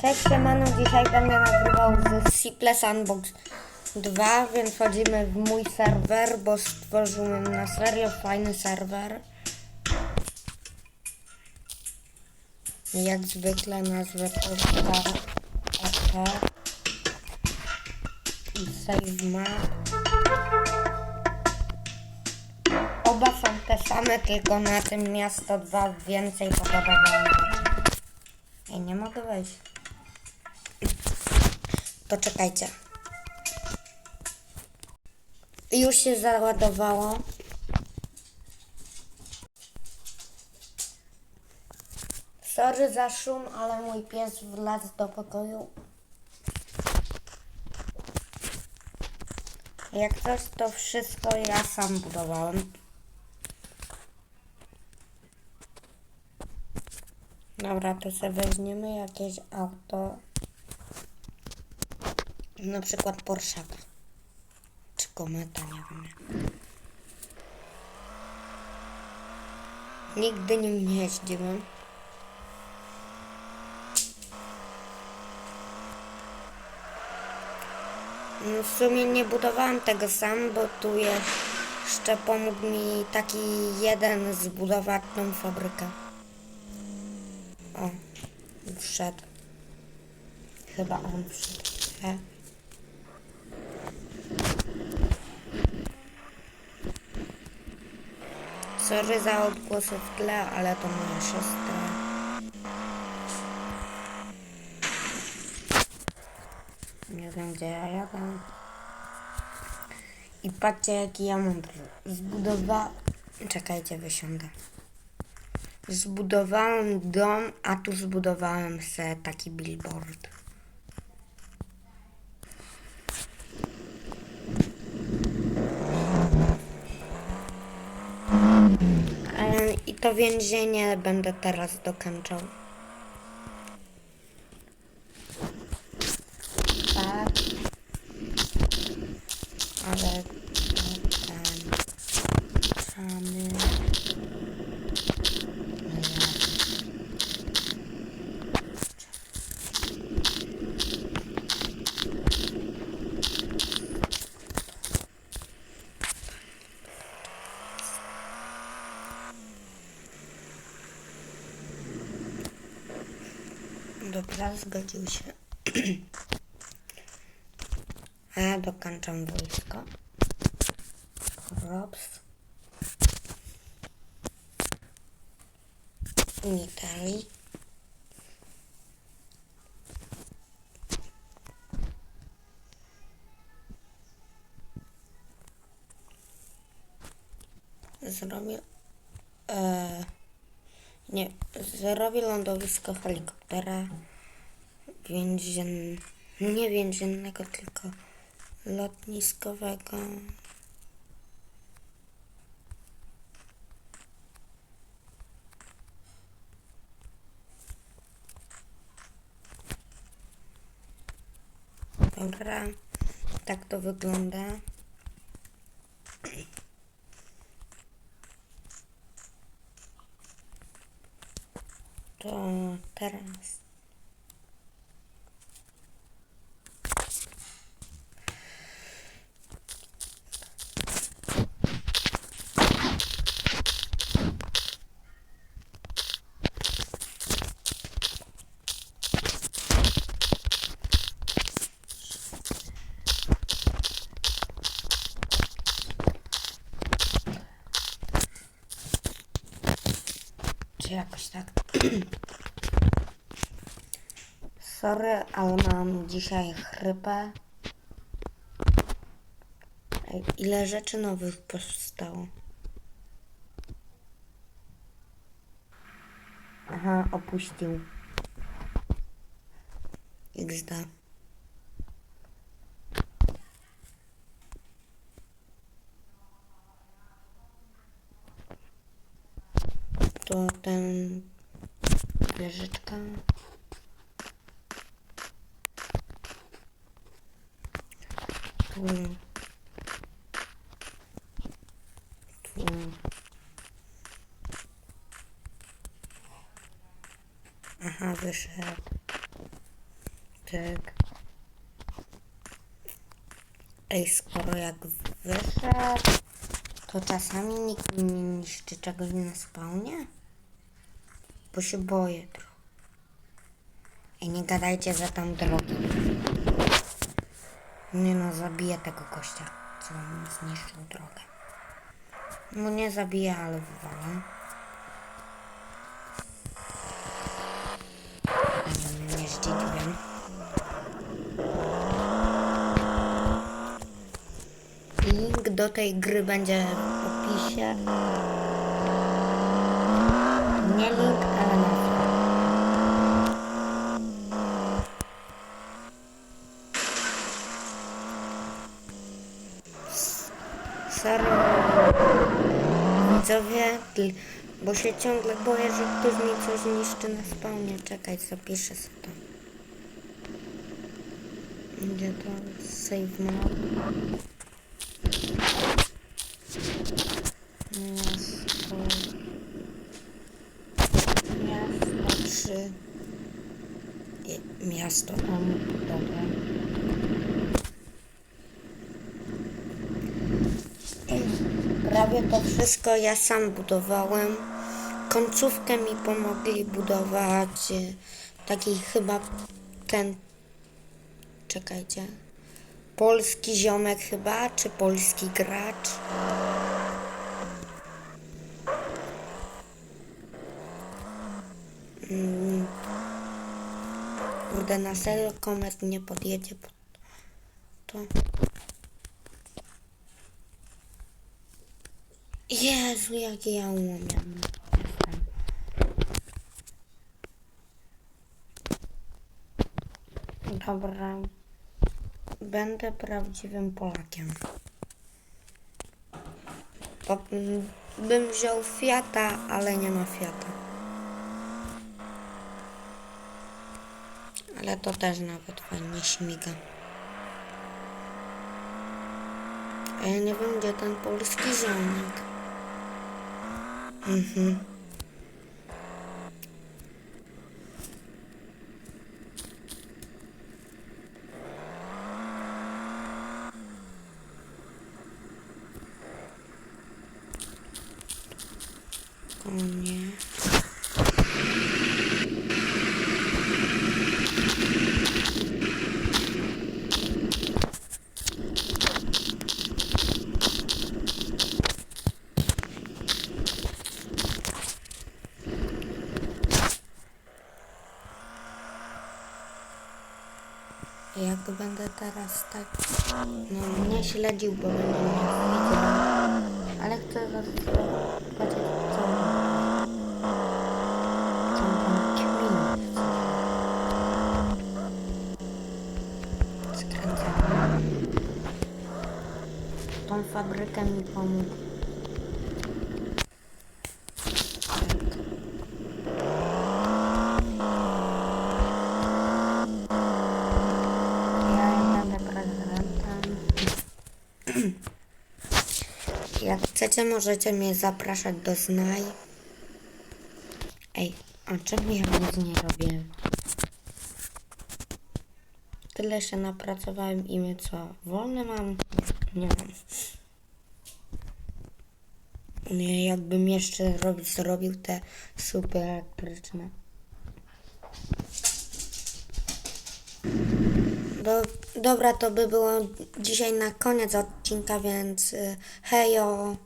Cześć, siemano, dzisiaj będę nagrywał z Siple Sandbox 2, więc wchodzimy w mój serwer, bo stworzyłem na serio fajny serwer. Jak zwykle nazwę to AP i save map. Oba są te same, tylko na tym miasto 2 więcej podobało. Ej, nie mogę wejść. To czekajcie. Już się załadowało. Sorry za szum, ale mój pies wlazł do pokoju. Jak coś, to wszystko ja sam budowałem. Dobra, to sobie weźmiemy jakieś auto. Na przykład Porszaka. Czy kometa, nie wiem. Nigdy nim nie jeździłem. No W sumie nie budowałem tego sam, bo tu jeszcze pomógł mi taki jeden zbudować tą fabrykę. O, wszedł. Chyba on wszedł. E. Sorry za odgłosy w tle, ale to moja siostra. Nie wiem gdzie ja jadę. I patrzcie jaki ja mądry. Zbudowa... Czekajcie, wysiądę. Zbudowałem dom, a tu zbudowałem se taki billboard. E, I to więzienie będę teraz dokończał. Tak. Ale ten samy. Dobra, zgodził się. A ja dokończam wojsko. Props. Military. Zrobię... E, nie, zrobię lądowisko helikoptera więzien... nie więziennego, tylko lotniskowego. Dobra, tak to wygląda. Teraz. Czy jakoś tak. Sorry, ale mam dzisiaj chrypę. Ile rzeczy nowych powstało? Aha, opuścił. XD. To ten wieżyczka. Tu. Tu. Aha, wyszedł. Tyk. Ej, skoro jak wyszedł, to czasami nikt nie niszczy czegoś na spawnie? Bo się boję trochę. Ej, nie gadajcie, że tam drogi. Nie no, zabiję tego gościa, co mi zniszczył drogę. No nie zabiję, ale wywalę. Ale nie zdziwiłem. Link do tej gry będzie w opisie. Nie link, ale nazwa. Sorry. Widzowie, bo się ciągle boję, że ktoś mi coś niszczy na spawnie. Czekaj, zapiszę sobie to. Gdzie to? Save map. Miasto. Miasto 3. Miasto. Tam, dobra. To wszystko ja sam budowałem. Końcówkę mi pomogli budować e, taki chyba ten. Czekajcie. Polski ziomek chyba, czy polski gracz? Mm. Kurde, na serio komet nie podjedzie pod to. Jezu, jak ja umiem. Dobra. Będę prawdziwym Polakiem. Po, m, bym wziął Fiata, ale nie ma Fiata. Ale to też nawet fajnie śmiga. Ja nie wiem, gdzie ten polski ziomek. Mm-hmm. Jak będę teraz tak... No mnie śledził, bo będę mnie. Ale chcę zobaczyć, co... Tam kmini. Skręcamy. Tą fabrykę mi pomógł. Tak. Ja będę prezydentem. Jak chcecie, możecie mnie zapraszać do znaj. Ej, a czemu ja nic nie robię? Tyle się napracowałem i mnie co? Wolne mam? Nie mam. Nie, jakbym jeszcze robił, zrobił te super elektryczne. Do, dobra, to by było dzisiaj na koniec odcinka, więc y, hejo.